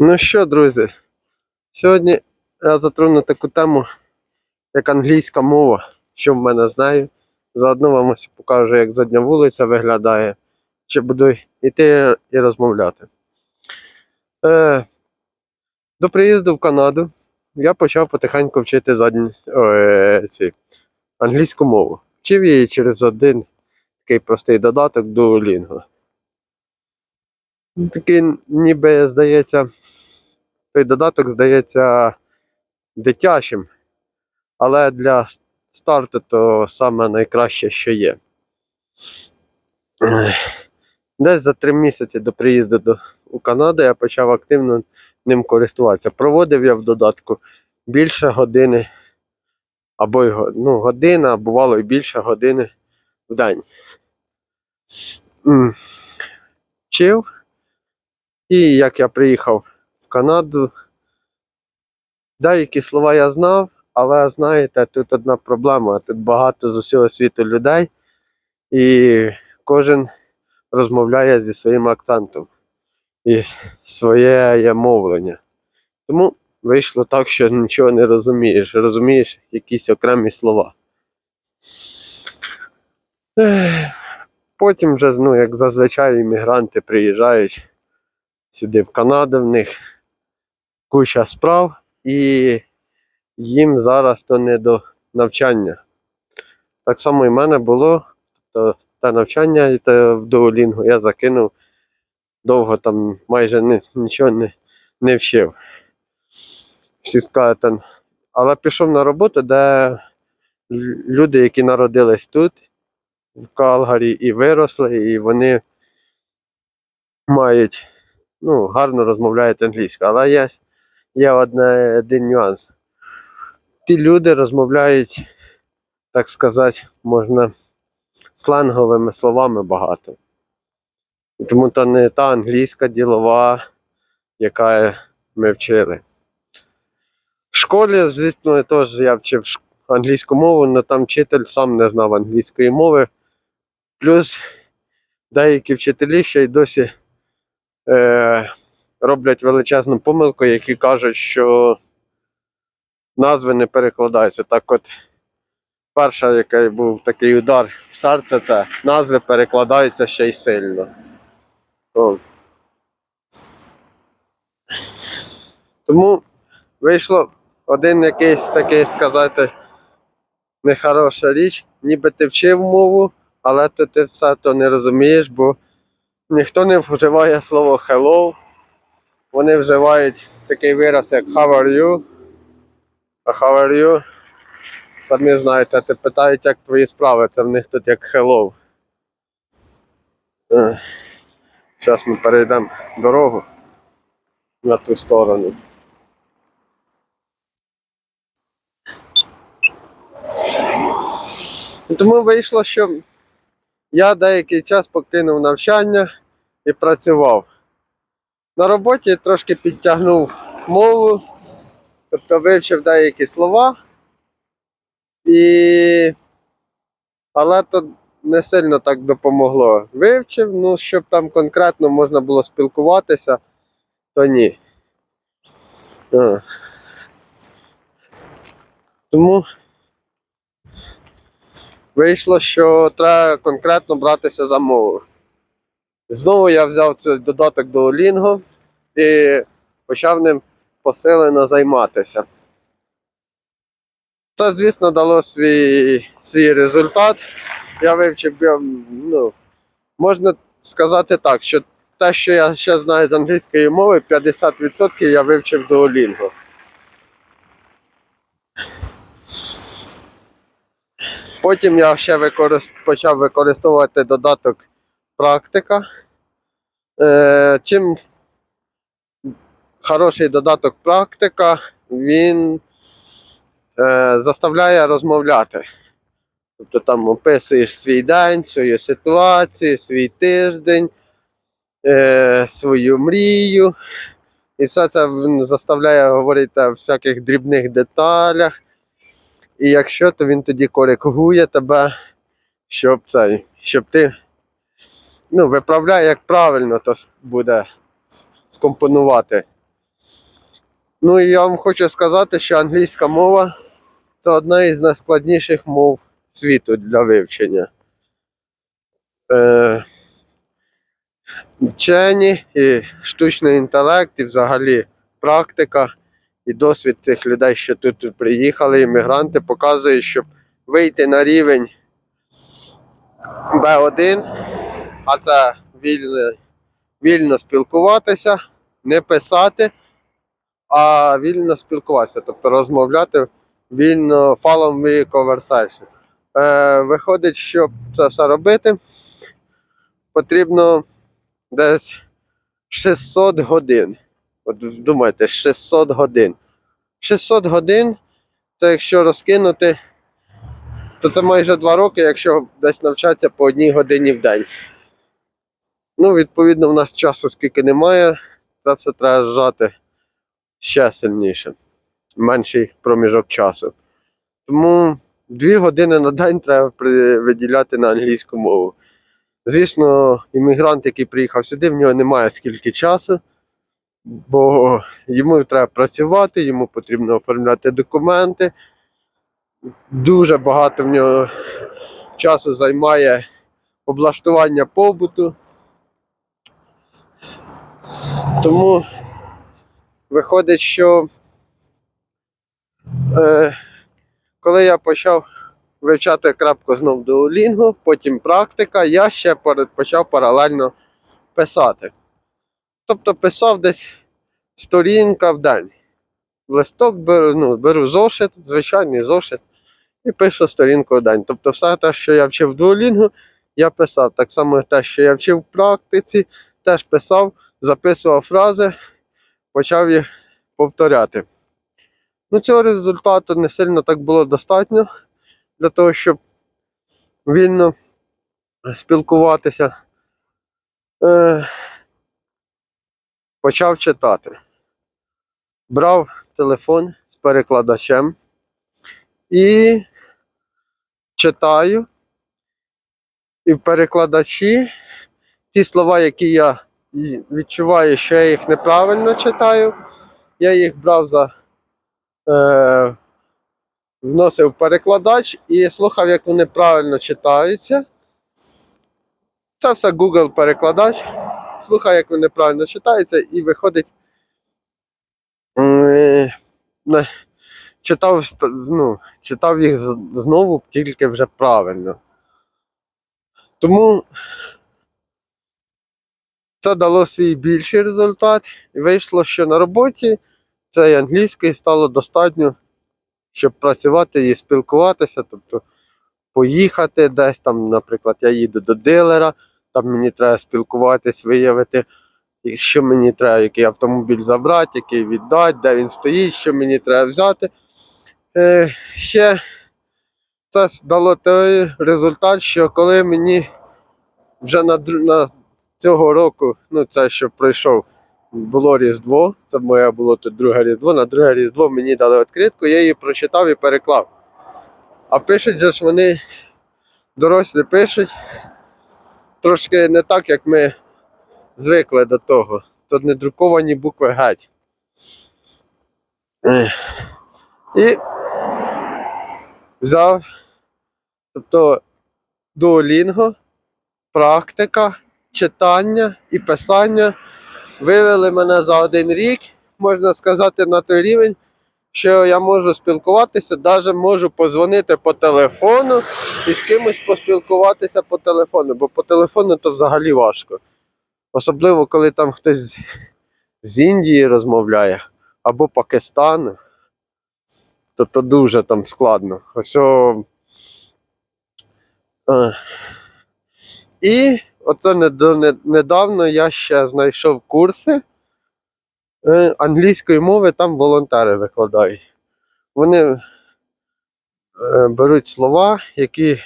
Ну що, друзі, сьогодні я затрону таку тему, як англійська мова, що в мене знаю. Заодно вам ось покажу, як задня вулиця виглядає, чи буду йти і розмовляти. Е, до приїзду в Канаду я почав потихеньку вчити задні, е, ці, англійську мову. Вчив її через один такий простий додаток Duolingo. Такий, ніби здається, той додаток здається дитячим, але для старту то саме найкраще, що є. Десь за три місяці до приїзду до, у Канаду я почав активно ним користуватися. Проводив я в додатку більше години, або ну, година, бувало і більше години в день. Вчив. І як я приїхав Канаду, деякі слова я знав, але знаєте, тут одна проблема. Тут багато з усього світу людей, і кожен розмовляє зі своїм акцентом і своє мовлення. Тому вийшло так, що нічого не розумієш, розумієш якісь окремі слова. Потім вже, ну, як зазвичай, іммігранти приїжджають сюди в Канаду, в них куча справ, і їм зараз то не до навчання. Так само і в мене було, тобто те навчання і в Duolingo я закинув довго там майже не, нічого не, не вчив. Всі але пішов на роботу, де люди, які народились тут, в Калгарі, і виросли, і вони мають ну, гарно розмовляють англійською. Але є, є одне, один нюанс. Ті люди розмовляють, так сказати, можна сленговими словами багато. Тому то не та англійська ділова, яка ми вчили. В школі, звісно, теж я вчив англійську мову, але там вчитель сам не знав англійської мови. Плюс деякі вчителі ще й досі е, роблять величезну помилку, які кажуть, що назви не перекладаються. Так от, перша, який був такий удар в серце, це назви перекладаються ще й сильно. О. Тому вийшло один якийсь такий сказати нехороша річ, ніби ти вчив мову, але то ти все то не розумієш, бо ніхто не вживає слово hello. Вони вживають такий вираз, як how are you. А how are you? Самі знаєте, ти питають, як твої справи, це в них тут як hello. Зараз ми перейдемо дорогу на ту сторону. Тому вийшло, що я деякий час покинув навчання і працював. На роботі трошки підтягнув мову, тобто вивчив деякі слова, і... але то не сильно так допомогло. Вивчив, ну, щоб там конкретно можна було спілкуватися, то ні. А. Тому вийшло, що треба конкретно братися за мову. Знову я взяв цей додаток до Duolingo і почав ним посилено займатися. Це, звісно, дало свій, свій результат. Я вивчив, ну, можна сказати так, що те, що я ще знаю з англійської мови, 50% я вивчив до Duolingo. Потім я ще використ... почав використовувати додаток практика. Е, чим хороший додаток практика, він е, заставляє розмовляти. Тобто там описуєш свій день, свою ситуацію, свій тиждень, е, свою мрію. І все це заставляє говорити в всяких дрібних деталях. І якщо, то він тоді коригує тебе, щоб цей, щоб ти ну, виправляє, як правильно то буде скомпонувати Ну і я вам хочу сказати, що англійська мова це одна із найскладніших мов світу для вивчення. Е, вчені і штучний інтелект, і взагалі практика і досвід цих людей, що тут приїхали, іммігранти, показує, щоб вийти на рівень B1, а це вільно, вільно спілкуватися, не писати, а вільно спілкуватися, тобто розмовляти вільно follow me conversation. Е, виходить, щоб це все робити, потрібно десь 600 годин. От думайте, 600 годин. 600 годин, це якщо розкинути, то це майже 2 роки, якщо десь навчатися по одній годині в день. Ну, відповідно, в нас часу скільки немає, це все треба зжати ще сильніше, менший проміжок часу. Тому 2 години на день треба виділяти на англійську мову. Звісно, іммігрант, який приїхав сюди, в нього немає скільки часу, бо йому треба працювати, йому потрібно оформляти документи. Дуже багато в нього часу займає облаштування побуту. Тому виходить, що е, коли я почав вивчати крапку знов Duolingo, потім практика, я ще почав паралельно писати. Тобто писав десь сторінка в день. В листок беру, ну, беру зошит, звичайний зошит, і пишу сторінку в день. Тобто все те, що я вчив в Duolingo, я писав. Так само те, що я вчив в практиці, теж писав, записував фрази, почав їх повторяти. Ну, цього результату не сильно так було достатньо для того, щоб вільно спілкуватися. Е, почав читати. Брав телефон з перекладачем і читаю. І в перекладачі ті слова, які я і відчуваю, що я їх неправильно читаю, я їх брав за е, вносив перекладач і слухав, як вони правильно читаються. Це все Google перекладач. Слухав, як вони правильно читаються, і виходить. е, Читав, ну, читав їх знову тільки вже правильно. Тому це дало свій більший результат. І вийшло, що на роботі цієї англійської стало достатньо, щоб працювати і спілкуватися. Тобто поїхати десь там, наприклад, я їду до дилера, там мені треба спілкуватись, виявити, що мені треба, який автомобіль забрати, який віддати, де він стоїть, що мені треба взяти. Е, ще це дало той результат, що коли мені вже на, на цього року, ну це що пройшов, було Різдво, це моє було тут друге Різдво. На друге Різдво мені дали відкритку, я її прочитав і переклав. А пишуть же ж вони, дорослі пишуть, трошки не так, як ми звикли до того. Тут не друковані букви геть. І взяв, тобто Duolingo, практика, читання і писання вивели мене за один рік, можна сказати, на той рівень, що я можу спілкуватися, навіть можу позвонити по телефону і з кимось поспілкуватися по телефону, бо по телефону то взагалі важко. Особливо, коли там хтось з- Індії розмовляє або Пакистану, то, то дуже там складно. Ось о, е, і оце недавно я ще знайшов курси е, англійської мови, там волонтери викладають. Вони е, беруть слова, які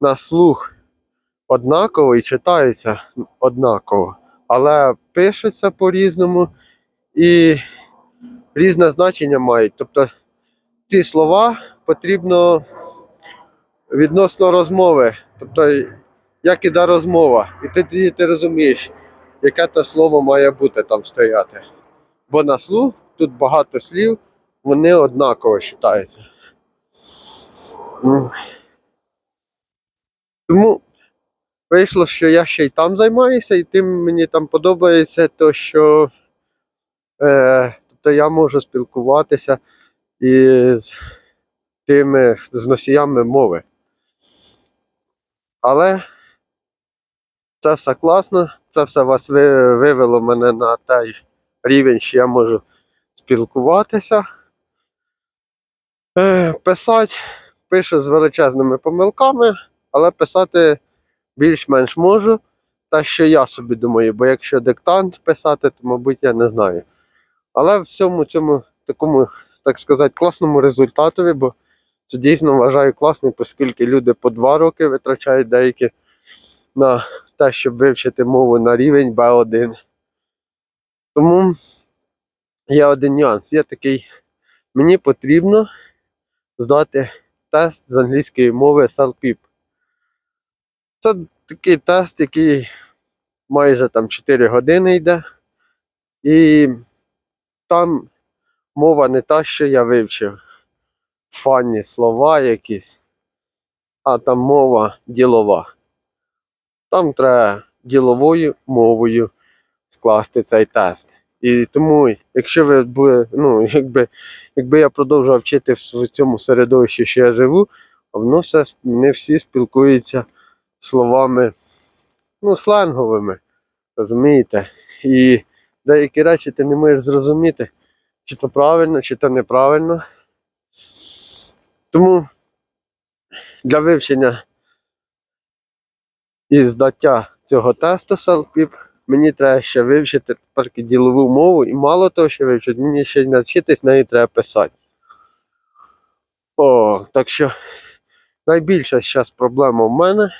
на слух однаково і читаються однаково, але пишуться по-різному і різне значення мають. Тобто ці слова потрібно відносно розмови. Тобто, як іде розмова, і тоді ти розумієш, яке те слово має бути там стояти. Бо на слух тут багато слів, вони однаково вважаються. Тому вийшло, що я ще й там займаюся, і тим мені там подобається, то що е, тобто я можу спілкуватися із тими з носіями мови. Але це все класно, це все вас вивело мене на той рівень, що я можу спілкуватися. Е, писати пишу з величезними помилками, але писати більш-менш можу. Та що я собі думаю, бо якщо диктант писати, то, мабуть, я не знаю. Але в всьому цьому такому, так сказати, класному результатові, бо це дійсно вважаю класним, оскільки люди по два роки витрачають деякі на те, щоб вивчити мову на рівень B1. Тому є один нюанс. Є такий, мені потрібно здати тест з англійської мови SLPIP. Це такий тест, який майже там 4 години йде. І там мова не та, що я вивчив. Фанні слова якісь, а там мова ділова. Там треба діловою мовою скласти цей тест. І тому, якщо ви були, ну, якби, якби я продовжував вчити в цьому середовищі, що я живу, воно все не всі спілкуються словами, ну, сленговими. Розумієте? І деякі речі ти не можеш зрозуміти, чи то правильно, чи то неправильно. Тому для вивчення і здаття цього тесту SELPIP мені треба ще вивчити тепер ділову мову, і мало того, що вивчити, мені ще навчитись нею треба писати. О, так що найбільша зараз проблема в мене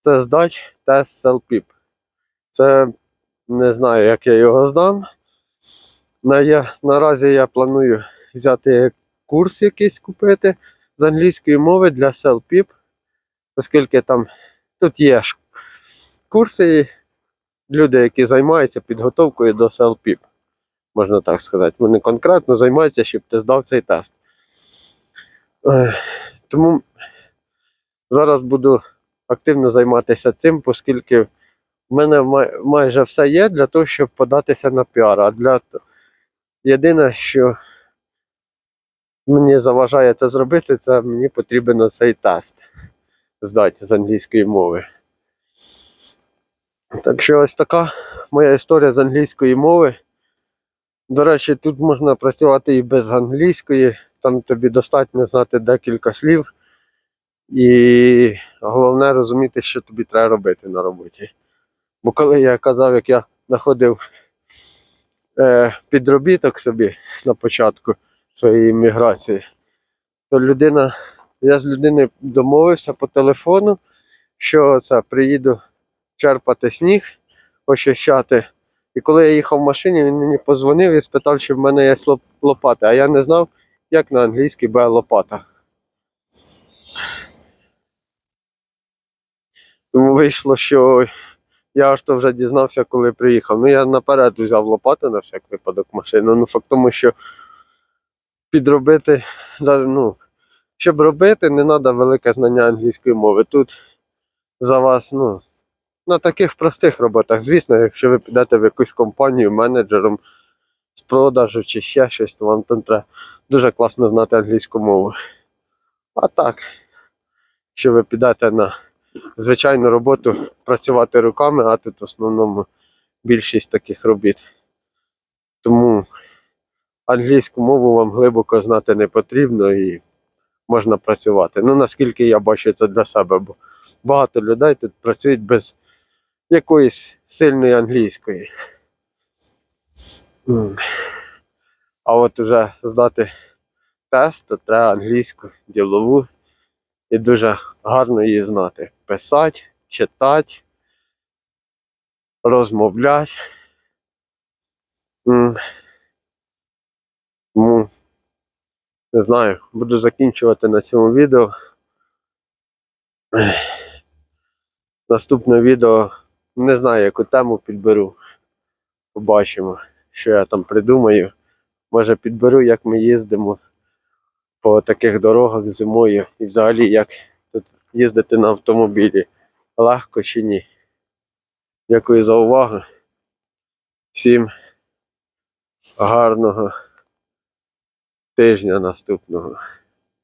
це здати тест SELPIP. Це не знаю, як я його здам. На, я, наразі я планую взяти курс якийсь купити з англійської мови для SELPIP, оскільки там тут є курси, люди, які займаються підготовкою до SELPIP, можна так сказати. Вони конкретно займаються, щоб ти здав цей тест. Тому зараз буду активно займатися цим, оскільки в мене майже все є для того, щоб податися на піар. А для єдине, що мені заважає це зробити, це мені потрібен цей тест здати з англійської мови. Так що ось така моя історія з англійської мови. До речі, тут можна працювати і без англійської, там тобі достатньо знати декілька слів. І головне розуміти, що тобі треба робити на роботі. Бо коли я казав, як я знаходив е, підробіток собі на початку своєї міграції, то людина, я з людиною домовився по телефону, що це приїду черпати сніг, очищати. І коли я їхав в машині, він мені позвонив і спитав, чи в мене є лоп- лопата. А я не знав, як на англійській буде лопата. Тому вийшло, що я аж то вже дізнався, коли приїхав. Ну, я наперед взяв лопату на всяк випадок машину. Ну, факт тому, що підробити, ну, щоб робити, не треба велике знання англійської мови. Тут за вас, ну, на таких простих роботах. Звісно, якщо ви підете в якусь компанію менеджером з продажу чи ще щось, то вам там треба дуже класно знати англійську мову. А так, якщо ви підете на звичайну роботу працювати руками, а тут в основному більшість таких робіт. Тому англійську мову вам глибоко знати не потрібно і можна працювати. Ну наскільки я бачу це для себе, бо багато людей тут працюють без якоїсь сильної англійської. А от уже здати тест, то треба англійську ділову і дуже гарно її знати. Писати, читати, розмовляти. Тому не знаю, буду закінчувати на цьому відео. Наступне відео не знаю, яку тему підберу. Побачимо, що я там придумаю. Може підберу, як ми їздимо по таких дорогах зимою і взагалі як тут їздити на автомобілі. Легко чи ні. Дякую за увагу. Всім гарного тижня наступного.